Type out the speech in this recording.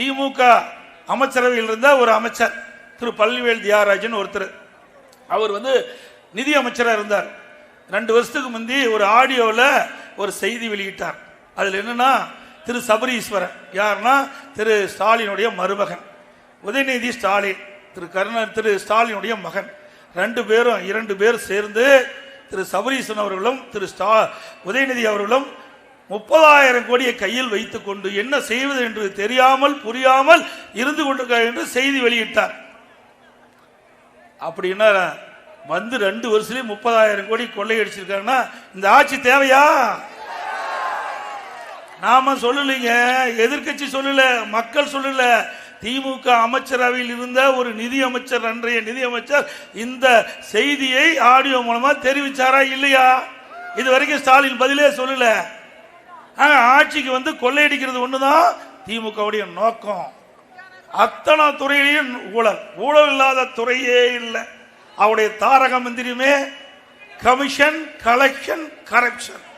திமுக அமைச்சரவையில் இருந்த ஒரு அமைச்சர் திரு பள்ளிவேல் தியாகராஜன் ஒருத்தர். அவர் வந்து நிதி அமைச்சராக இருந்தார். ரெண்டு வருஷத்துக்கு முந்தி ஒரு ஆடியோவில் ஒரு செய்தி வெளியிட்டார். அதில் என்னென்னா திரு சபரீஸ்வரன். யாருன்னா திரு ஸ்டாலினுடைய மருமகன். உதயநிதி ஸ்டாலின் திரு கருணா திரு ஸ்டாலினுடைய மகன். ரெண்டு பேரும் இரண்டு பேர் சேர்ந்து திரு சபரீசன் அவர்களும் திரு ஸ்டா உதயநிதி அவர்களும் முப்பதாயிரம் கோடியை கையில் வைத்துக்கொண்டு என்ன செய்வது என்று தெரியாமல் புரியாமல் இருந்து கொண்டிருக்கிறார் என்று செய்தி வெளியிட்டார். அப்படின்னா வந்து ரெண்டு வருஷத்துலயும் முப்பதாயிரம் கோடி கொள்ளையடிச்சிருக்காங்கன்னா இந்த ஆட்சி தேவையா? நாம சொல்லலைங்க எதிர்க்கட்சி சொல்லல மக்கள் சொல்லல. திமுக அமைச்சரவையில் இருந்த ஒரு நிதி அமைச்சர் அன்றைய நிதி அமைச்சர் இந்த செய்தியை ஆடியோ மூலமா தெரிவிச்சாரா இல்லையா? இது வரைக்கும் ஸ்டாலின் பதிலே சொல்லல. ஆட்சிக்கு வந்து கொள்ளையடிக்கிறது ஒண்ணுதான் திமுகவுடைய நோக்கம். அத்தனை துறையிலையும் ஊழல். ஊழல் இல்லாத துறையே இல்லை. அவருடைய தாரக மந்திரியுமே கமிஷன் கலெக்ஷன் கரப்ஷன்.